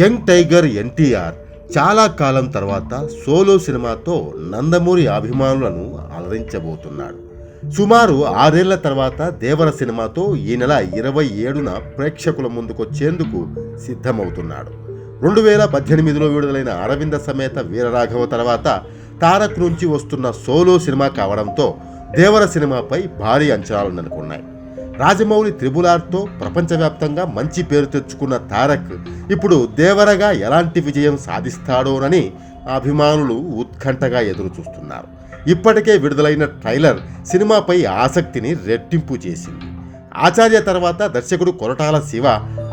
Young tiger NTR చాలా కాలం తర్వాత solo సినిమాతో నందమూరి అభిమానులను అలరించబోతున్నాడు. సుమారు ఆరేళ్ళ తర్వాత దేవర సినిమాతో ఈ నెల ఇరవై ఏడున ప్రేక్షకుల ముందుకొచ్చేందుకు సిద్ధమవుతున్నాడు. రెండు వేల పద్దెనిమిదిలో విడుదలైన అరవింద సమేత వీరరాఘవ తర్వాత తారక్ నుంచి వస్తున్న సోలో సినిమా కావడంతో దేవర సినిమాపై భారీ అంచనాలు నెలకొన్నాయి. రాజమౌళి త్రిబులార్తో ప్రపంచవ్యాప్తంగా మంచి పేరు తెచ్చుకున్న తారక్ ఇప్పుడు దేవరగా ఎలాంటి విజయం సాధిస్తాడోనని అభిమానులు ఉత్కంఠగా ఎదురుచూస్తున్నారు. ఇప్పటికే విడుదలైన ట్రైలర్ సినిమాపై ఆసక్తిని రెట్టింపు చేసింది. ఆచార్య తర్వాత దర్శకుడు Koratala Siva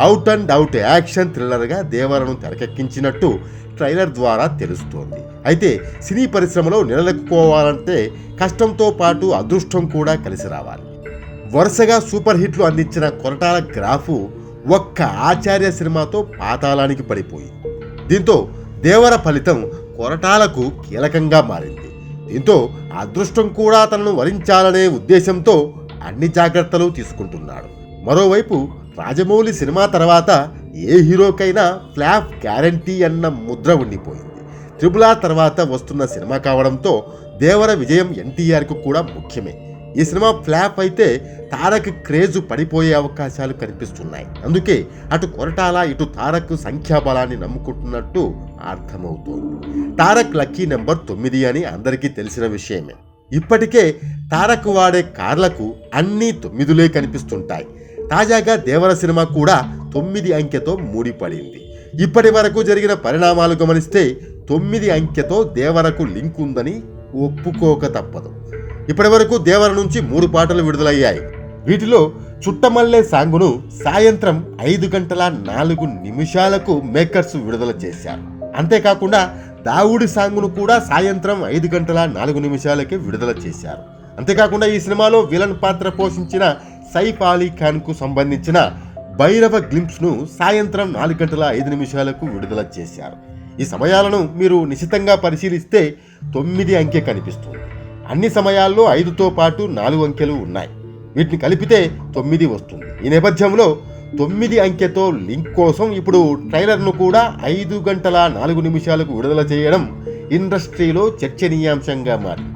out and out action థ్రిల్లర్గా దేవరను తెరకెక్కించినట్టు ట్రైలర్ ద్వారా తెలుస్తోంది. అయితే సినీ పరిశ్రమలో నిలదొక్కుకోవాలంటే కష్టంతో పాటు అదృష్టం కూడా కలిసి రావాలి. వరుసగా సూపర్ హిట్లు అందించిన కొరటాల గ్రాఫు ఒక్క ఆచార్య సినిమాతో పాతాళానికి పడిపోయింది. దీంతో దేవర ఫలితం కొరటాలకు కీలకంగా మారింది. దీంతో అదృష్టం కూడా తనను వరించాలనే ఉద్దేశంతో అన్ని జాగ్రత్తలు తీసుకుంటున్నాడు. మరోవైపు రాజమౌళి సినిమా తర్వాత ఏ హీరోకైనా ఫ్లాప్ గ్యారంటీ అన్న ముద్ర ఉండిపోయింది. త్రిబుల్ తర్వాత వస్తున్న సినిమా కావడంతో దేవర విజయం ఎన్టీఆర్కు కూడా ముఖ్యమే. ఈ సినిమా ఫ్లాప్ అయితే తారక్ క్రేజ్ పడిపోయే అవకాశాలు కనిపిస్తున్నాయి. అందుకే అటు కొరటాల ఇటు తారక్ సంఖ్యాబలాన్ని నమ్ముకుంటున్నట్టు అర్థమవుతోంది. తారక్ లక్కీ నెంబర్ తొమ్మిది అని అందరికీ తెలిసిన విషయమే. ఇప్పటికే తారక్ వాడే కార్లకు అన్నీ తొమ్మిదిలే కనిపిస్తుంటాయి. తాజాగా దేవర సినిమా కూడా తొమ్మిది అంకెతో మూడిపడింది. ఇప్పటి వరకు జరిగిన పరిణామాలు గమనిస్తే తొమ్మిది అంకెతో దేవరకు లింక్ ఉందని ఒప్పుకోక తప్పదు. ఇప్పటి వరకు దేవర నుంచి మూడు పాటలు విడుదలయ్యాయి. వీటిలో చుట్టమల్లే సాంగును సాయంత్రం ఐదు గంటల నాలుగు నిమిషాలకు మేకర్స్ విడుదల చేశారు. అంతేకాకుండా దావుడి సాంగును కూడా సాయంత్రం ఐదు గంటల నాలుగు నిమిషాలకే విడుదల చేశారు. అంతేకాకుండా ఈ సినిమాలో విలన్ పాత్ర పోషించిన సైఫ్ అలీ ఖాన్కు సంబంధించిన భైరవ గ్లింప్స్ను సాయంత్రం నాలుగు గంటల ఐదు నిమిషాలకు విడుదల చేశారు. ఈ సమయాలను మీరు నిశితంగా పరిశీలిస్తే తొమ్మిది అంకె కనిపిస్తుంది. అన్ని సమయాల్లో ఐదుతో పాటు నాలుగు అంకెలు ఉన్నాయి. వీటిని కలిపితే తొమ్మిది వస్తుంది. ఈ నేపథ్యంలో తొమ్మిది అంకెతో లింక్ కోసం ఇప్పుడు ట్రైలర్ను కూడా ఐదు గంటల నాలుగు నిమిషాలకు విడుదల చేయడం ఇండస్ట్రీలో చర్చనీయాంశంగా మారింది.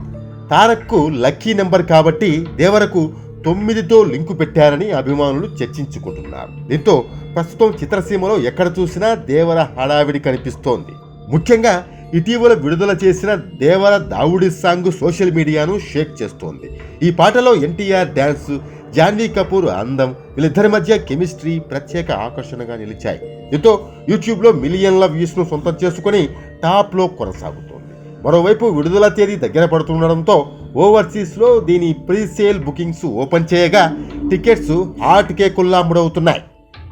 తారక్కు లక్కీ నెంబర్ కాబట్టి దేవరకు తొమ్మిదితో లింకు పెట్టారని అభిమానులు చర్చించుకుంటున్నారు. దీంతో ప్రస్తుతం చిత్రసీమలో ఎక్కడ చూసినా దేవర హడావిడి కనిపిస్తోంది. ముఖ్యంగా ఇటీవల విడుదల చేసిన దేవర దావుడి సాంగ్ సోషల్ మీడియాను షేక్ చేస్తోంది. ఈ పాటలో ఎన్టీఆర్ డ్యాన్స్ జాన్వీ కపూర్ అందం వీళ్ళిద్దరి మధ్య కెమిస్ట్రీ ప్రత్యేక ఆకర్షణగా నిలిచాయి. దీంతో యూట్యూబ్లో మిలియన్ల వ్యూస్ను సొంతం చేసుకుని టాప్లో కొనసాగుతోంది. మరోవైపు విడుదల తేదీ దగ్గర పడుతుండడంతో ఓవర్సీస్లో దీని ప్రీసేల్ బుకింగ్స్ ఓపెన్ చేయగా టికెట్స్ హాట్ కేకుల్లా అమ్ముడవుతున్నాయి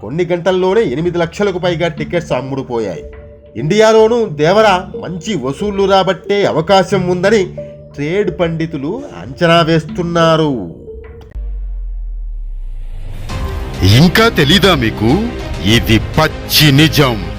కొన్ని గంటల్లోనే ఎనిమిది లక్షలకు పైగా టికెట్స్ అమ్ముడుపోయాయి. ఇండియాలోనూ దేవర మంచి వసూళ్ళు రాబట్టే అవకాశం ఉందని ట్రేడ్ పండితులు అంచనా వేస్తున్నారు. ఇంకా తెలీదా మీకు? ఇది పచ్చి నిజం.